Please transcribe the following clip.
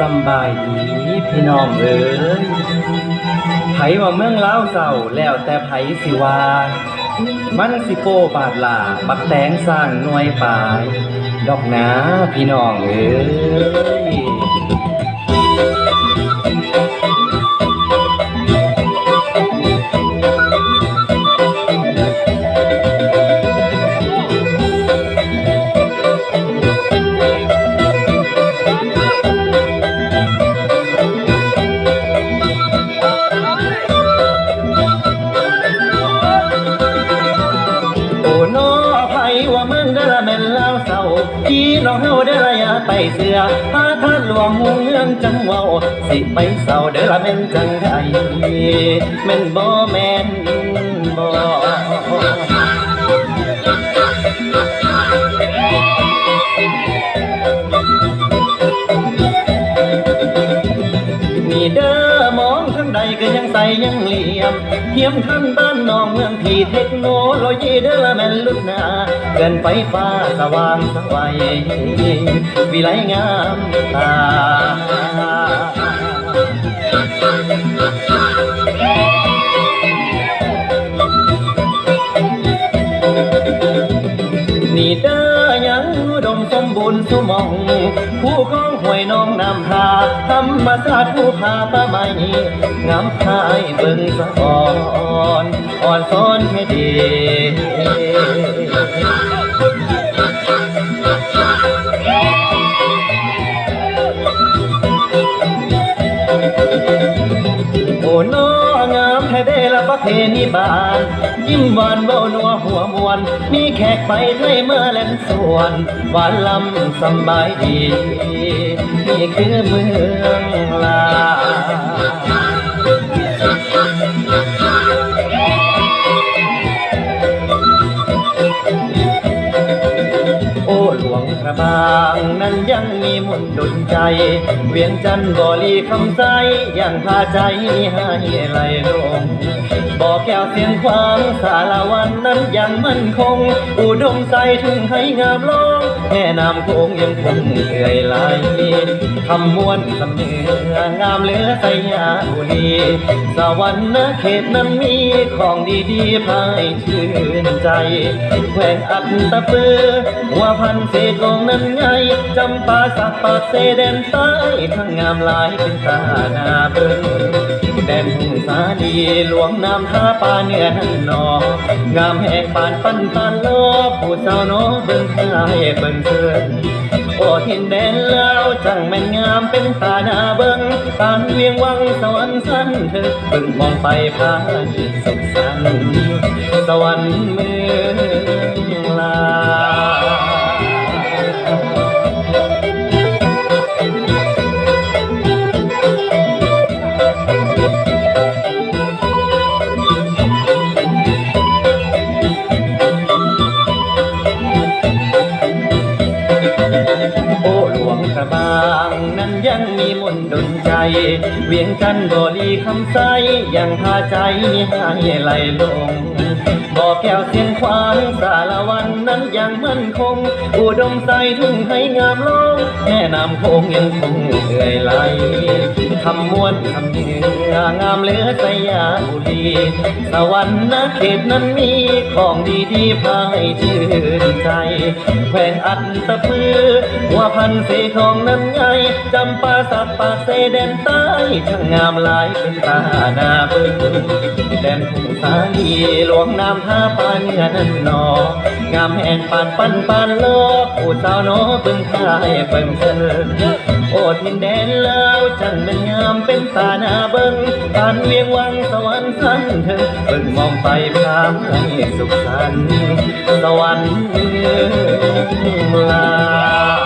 สำบายดีพี่น้องเอ๋ยไผว่าเมืองลาวเศร้าแล้วแต่ไผสิว่า มันสิโปบาดลาบักแตงสร้างหน่วยปลาย ดอกหนาพี่น้องเอ๋ย เสือหาท่านหลวงเมืองจังเว้าสิไปเศร้าเด้อละแม่นจังไดแม่นบ่แม่นบ่างใดก็ยังใสยังเหลี่ยมเทียมท่านบ้านนองเมืองพี่เทคโนโลยีเด้อละแม่นลุกนาเกินไฟฟ้าสว่างสวัยวิไลงามตา สุมองผู้คองห้วยน้องน้ำทาธรรมศาสตร์ผู้พาป่าไม้งามทายเบิ่งสะอ่อนอ่อนซ้อนให้ดี อ้น้องามแท้เดละประเพณีบาน ยิ้มหวานเบานัวหัวมวน มีแขกไปไทยเมื่อเล่นสวน หวานลำสบายดี นี่คือเมืองลา บางนั้นยังมีมนต์ดลใจ เวียงจันทร์บรีคำใสยังพาใจให้ไหลลง บอกแก้วเสียงควางสารวันนั้นยังมั่นคง อุดมใสถึงให้งามลงแม่น้ำโขงยังคงเอื่อยไหลคำมวนสำเนืองามเหลือสยาบุรีสวรรค์เขตนั้นมีของดีๆพายชื่นใจแขวงอัตตะปือหัวพันเศษลงนั้นไงจำปาสักปากเสแดนใต้ทั้งงามหลายเป็นตาหน้าเบิ่ง แดนทุ่งสาลีหลวงน้ำท่าป่าเนื้อนั่นนองามแหกปานปันปันโลบผู้สาวน้อเบิ่งทายเบิ่งเชิญโอ้ทินแดนลาวจังแม่นงามเป็นตาหนาเบิงตานเวียงวังสวรรค์สั้นเธอเบิ่งมองไปพานสุขสันต์สวรรค์เมืองลา หลวงกระบาง นั้นยังมีมนต์ดนใจ เวียงจันทร์บรีคำใสยังพาใจให้ไหลลงบ่อแก้วเสียงควางสารวันนั้นยังมั่นคง อุดมใสทุ่งให้งามลงแม่น้ำโขงยังคงเอื่อยไหล คำมวนคำเนืองามเหลือสยาบุรีสวรรค์นะเขตนั้นมีของดีดีพาให้ชื่นใจแขวงอัตตะพือหัวพันเสทองนั้นไงจำปาสักปากเสแดนใต้ช่างงามหลายเป็นตาหน้าเบิ่งแดนทุ่งสาลีหลวงน้ำท่าปานเนือนั้นนองามแห่งปานปันปานโลกผู้สาวน้อเบิ่งทายเบิ่งเชิญโอ้ทินแดนลาวจันเป็นงามเป็นตาหน้าเบิ่งปานเวียงวังสวรรค์สันเถิงเบิ่งมองไปพามให้สุขสันต์สวรรค์เมือง